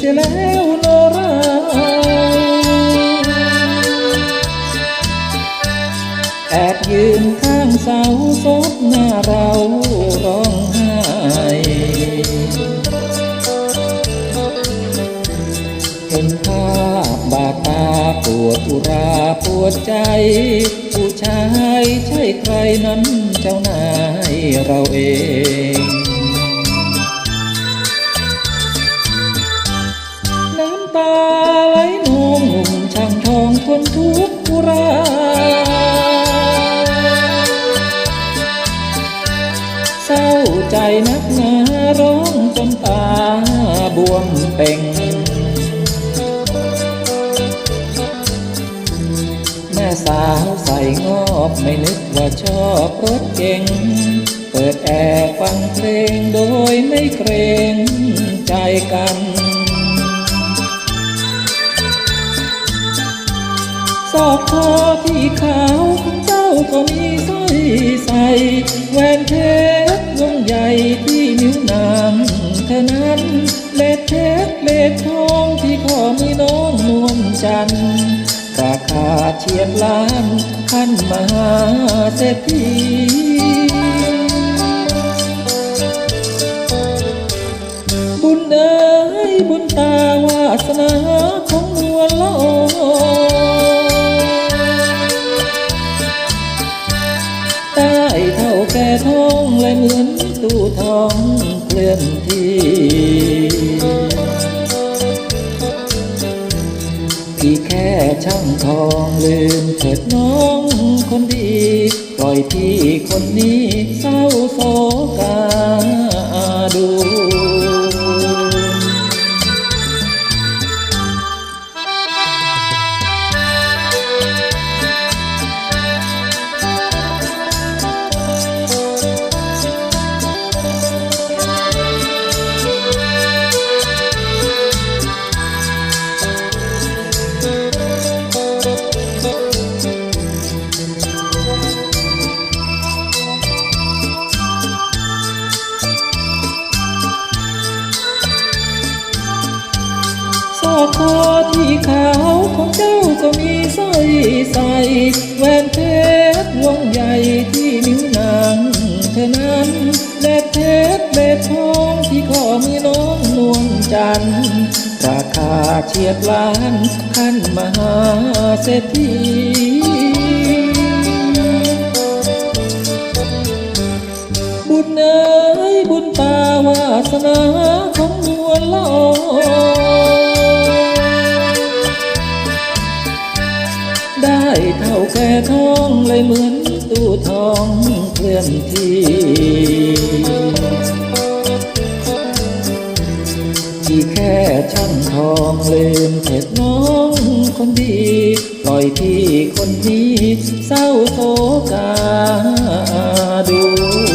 สียแล้วโนราแอบยืนข้างเสาซบหน้าเราร้องไห้เห็นภาพบาดตาปวดอุราปวดใจ ผู้ชายใช่ใครนั้นเจ้านายเราเอง ตาไหลนองหนุ่มช่างทองทนทุกข์อุราเศร้าใจนักหนาร้องจนตาบวมเป่ง แม่สาวใส่งอบไม่นึกว่าชอบรถเก่ง เปิดแอร์ฟังเพลงโดยไม่เกรงใจกัน อบคอที่ขาวของเจ้าก็มีสร้อยใส่แหวนเพชรวงใหญ่ที่นิ้วนางเท่านั้นเลดเพชรเลดทองที่ข้อมือน้องนวลจันทร์ราคาเฉียดล้านพันมหาเศรษฐีบุญเอ๋ยบุญตาวาสนาของ ท่ทองเละเหมือนตู้ทองเคลื่อนที่พี่แค่ช่างทองลืมเถิดน้องคนดี ปล่อยพี่คนนี้เศร้าโศก คอที่ขาวของเจ้าก็มีสร้อยใสแหวนเพชรวงใหญ่ที่นิ้วนางเท่านั้นแลดเพชรเลดทองที่ข้อมือน้องนวลจันทร์ราคาเฉียดล้านขั้นมหาเศรษฐีบุญเอ๋ยบุญตาวาสนาของนวลละอ ได้เท่าแก่ทองเลยเหมือนตู้ทองเคลื่อนที่ที่แค่ช่างทองลืมเถิดน้องคนดีปล่อยที่คนนี้เศร้าโศกาดู